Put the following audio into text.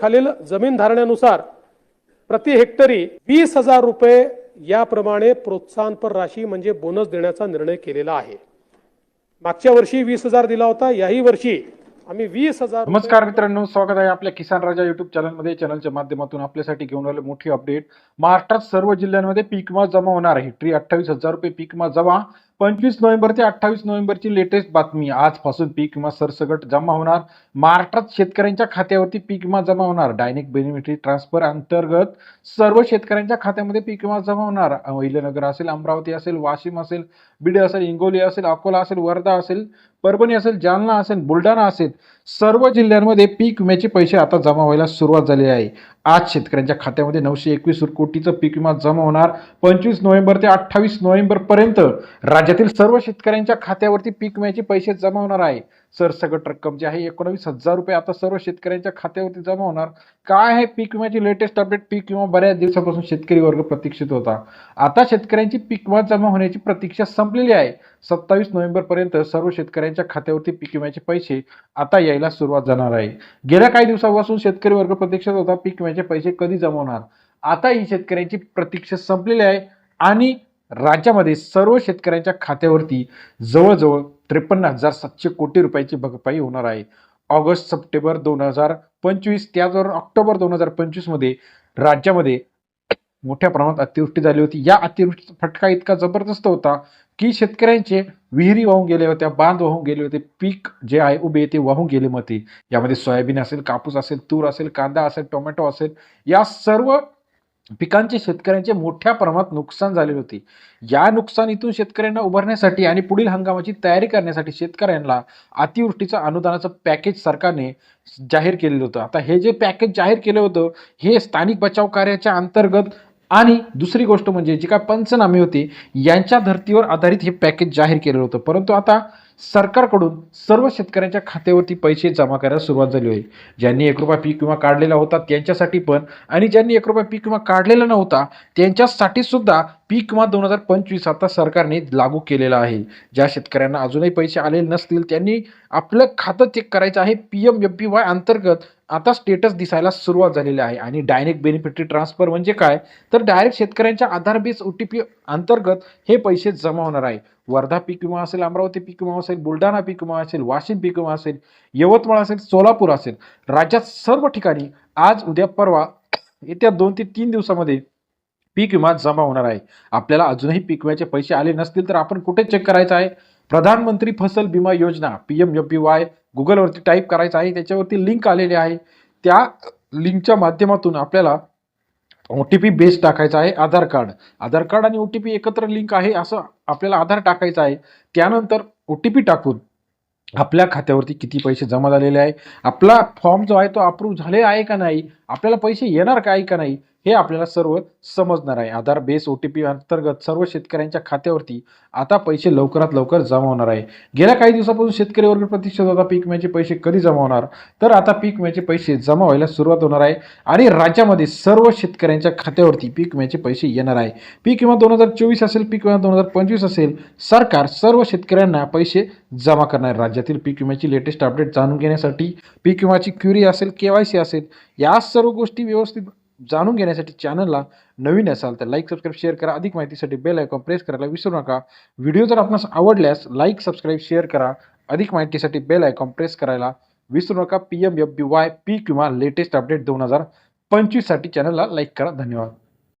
खालील जमीन धारण्यानुसार प्रति हेक्टरी वीस हजार रुपये याप्रमाणे प्रोत्साहनपर राशी म्हणजे बोनस देण्याचा निर्णय केलेला आहे. मागच्या वर्षी वीस हजार दिला होता याही वर्षी आम्ही वीस हजार नमस्कार मित्रांनो स्वागत आहे आपल्या किसान राजा युट्यूब चॅनलमध्ये चॅनलच्या माध्यमातून आपल्यासाठी घेऊन आले मोठी अपडेट महाराष्ट्रात सर्व जिल्ह्यांमध्ये पीक विमा जमा होणार आहे. ट्री अठ्ठावीस हजार रुपये पीक विमा जमा. पंचवीस नोव्हेंबर ते अठ्ठावीस नोव्हेंबरची लेटेस्ट बातमी. आजपासून पीक विमा सरसकट जमा होणार. महाराष्ट्रात शेतकऱ्यांच्या खात्यावरती पीक विमा जमा होणार. डायनेक बेनिफिटरी ट्रान्सफर अंतर्गत सर्व शेतकऱ्यांच्या खात्यामध्ये पीक विमा जमा होणार. अहिल्यानगर असेल अमरावती असेल वाशिम असेल बीड असेल हिंगोली असेल अकोला असेल वर्धा असेल परभणी असेल जालना असेल बुलढाणा असेल सर्व जिल्ह्यांमध्ये पीक विम्याचे पैसे आता जमा व्हायला सुरुवात झाली आहे. आज शेतकऱ्यांच्या खात्यामध्ये नऊशे एकवीस कोटीचं पीक विमा जमा होणार. पंचवीस नोव्हेंबर ते अठ्ठावीस नोव्हेंबरपर्यंत राज्यातील सर्व शेतकऱ्यांच्या खात्यावरती पीक विम्याचे पैसे जमा होणार आहे. सरसकट रक्कम जी आहे एकोणावीस हजार रुपये आता सर्व शेतकऱ्यांच्या खात्यावरती जमा होणार. काय आहे पीक विम्याची लेटेस्ट अपडेट पीक विमा बऱ्याच दिवसापासून शेतकरी वर्ग प्रतीक्षित होता. आता शेतकऱ्यांची पीक विमा जमा होण्याची प्रतीक्षा संपलेली आहे. सत्तावीस नोव्हेंबरपर्यंत सर्व शेतकऱ्यांच्या खात्यावरती पीक विम्याचे पैसे आता यायला सुरुवात जाणार आहे. गेल्या काही दिवसापासून शेतकरी वर्ग प्रतीक्षित होता पीक विम्याचे पैसे कधी जमा होणार? आता ही शेतकऱ्यांची प्रतीक्षा संपलेली आहे आणि राज्यामध्ये सर्व शेतकऱ्यांच्या खात्यावरती जवळजवळ त्रेपन्न हजार सातशे कोटी रुपयाची भरपाई होणार आहे. ऑगस्ट सप्टेंबर दोन हजार पंचवीस त्याचबरोबर ऑक्टोबर दोन हजार पंचवीसमध्ये राज्यामध्ये मोठ्या प्रमाणात अतिवृष्टी झाली होती. या अतिवृष्टीचा फटका इतका जबरदस्त होता की शेतकऱ्यांचे विहिरी वाहून गेले होत्या बांध वाहून गेले होते पीक जे आहे उभे ते वाहून गेले मते. यामध्ये सोयाबीन असेल कापूस असेल तूर असेल कांदा असेल टोमॅटो असेल या सर्व पिकांचे शेतकऱ्यांचे मोठ्या प्रमाणात नुकसान झाले होते. या नुकसानीतून शेतकऱ्यांना उभारण्यासाठी आणि पुढील हंगामाची तयारी करण्यासाठी शेतकऱ्यांना अतिवृष्टीचं अनुदानाचं पॅकेज सरकारने जाहीर केलेलं होतं. आता हे जे पॅकेज जाहीर केलं होतं हे स्थानिक बचाव कार्याच्या अंतर्गत आणि दुसरी गोष्ट म्हणजे जे काय पंचनामे होते यांच्या धर्तीवर आधारित हे पॅकेज जाहीर केलेलं होतं. परंतु आता सरकारकडून सर्व शेतकऱ्यांच्या खात्यावरती पैसे जमा करायला सुरुवात झाली आहे ज्यांनी एक रुपया पीक विमा काढलेला होता त्यांच्यासाठी पण. आणि ज्यांनी एक रुपया पीक विमा काढलेला नव्हता त्यांच्यासाठी सुद्धा पीक विमा दोन हजार पंचवीस आता सरकारने लागू केलेला आहे. ज्या शेतकऱ्यांना अजूनही पैसे आलेले नसतील त्यांनी आपलं खातं चेक करायचं आहे. P M F P Y अंतर्गत आता स्टेटस दिसायला सुरुवात झालेली आहे आणि डायरेक्ट बेनिफिटरी ट्रान्सफर म्हणजे काय? तर डायरेक्ट शेतकऱ्यांच्या Aadhaar base O T P अंतर्गत हे पैसे जमा होणार आहे. वर्धा पीक विमा असेल अमरावती पीक विमा असेल बुलढाणा पीक विमा असेल वाशिम पीक विमा असेल यवतमाळ असेल सोलापूर असेल राज्यात सर्व ठिकाणी आज उद्या परवा येत्या दोन ते तीन दिवसामध्ये पीक विमा जमा होणार आहे. आपल्याला अजूनही पीक विम्याचे पैसे आले नसतील तर आपण कुठे चेक करायचं आहे? Pradhan Mantri Fasal Vima Yojana P M M P Y गुगलवरती टाईप करायचं आहे. त्याच्यावरती लिंक आलेली आहे. त्या लिंकच्या माध्यमातून आपल्याला ओ टी पी बेस टाकायचा आहे आधार कार्ड आधार कार्ड आणि ओ टी पी एकत्र लिंक आहे असं आपल्याला आधार टाकायचं आहे. त्यानंतर ओ टी पी टाकून आपल्या खात्यावरती किती पैसे जमा झालेले आहे आपला फॉर्म जो आहे तो अप्रूव्ह झाले आहे का नाही आपल्याला पैसे येणार काय का नाही? हे आपल्याला सर्व समजणार आहे. Aadhaar base O T P अंतर्गत सर्व शेतकऱ्यांच्या खात्यावरती आता पैसे लवकरात लवकर जमा होणार आहे. गेल्या काही दिवसापासून शेतकरी वर्ग प्रतीक्षित होता. पीक विम्याचे पैसे कधी जमा होणार? तर आता पीक विम्याचे पैसे जमा व्हायला सुरुवात होणार आहे आणि राज्यामध्ये सर्व शेतकऱ्यांच्या खात्यावरती पीक विम्याचे पैसे येणार आहे. पीक विमा दोन हजार चोवीस असेल पीक विमा दोन हजार पंचवीस असेल सरकार सर्व शेतकऱ्यांना पैसे जमा करणार आहे. राज्यातील पीक विम्याची लेटेस्ट अपडेट जाणून घेण्यासाठी पीक विमाची क्युरी असेल के वाय सी असेल या सर्व गोष्टी व्यवस्थित जाणून घेण्यासाठी चॅनलला नवीन असाल तर लाईक सबस्क्राईब शेअर करा. अधिक माहितीसाठी बेल आयकॉन प्रेस करायला विसरू नका. व्हिडिओ जर आपणास आवडल्यास लाईक सबस्क्राईब शेअर करा. अधिक माहितीसाठी बेल आयकॉन प्रेस करायला विसरू नका. P M F B Y P किंवा लेटेस्ट अपडेट दोन हजार पंचवीससाठी चॅनलला लाईक करा. धन्यवाद.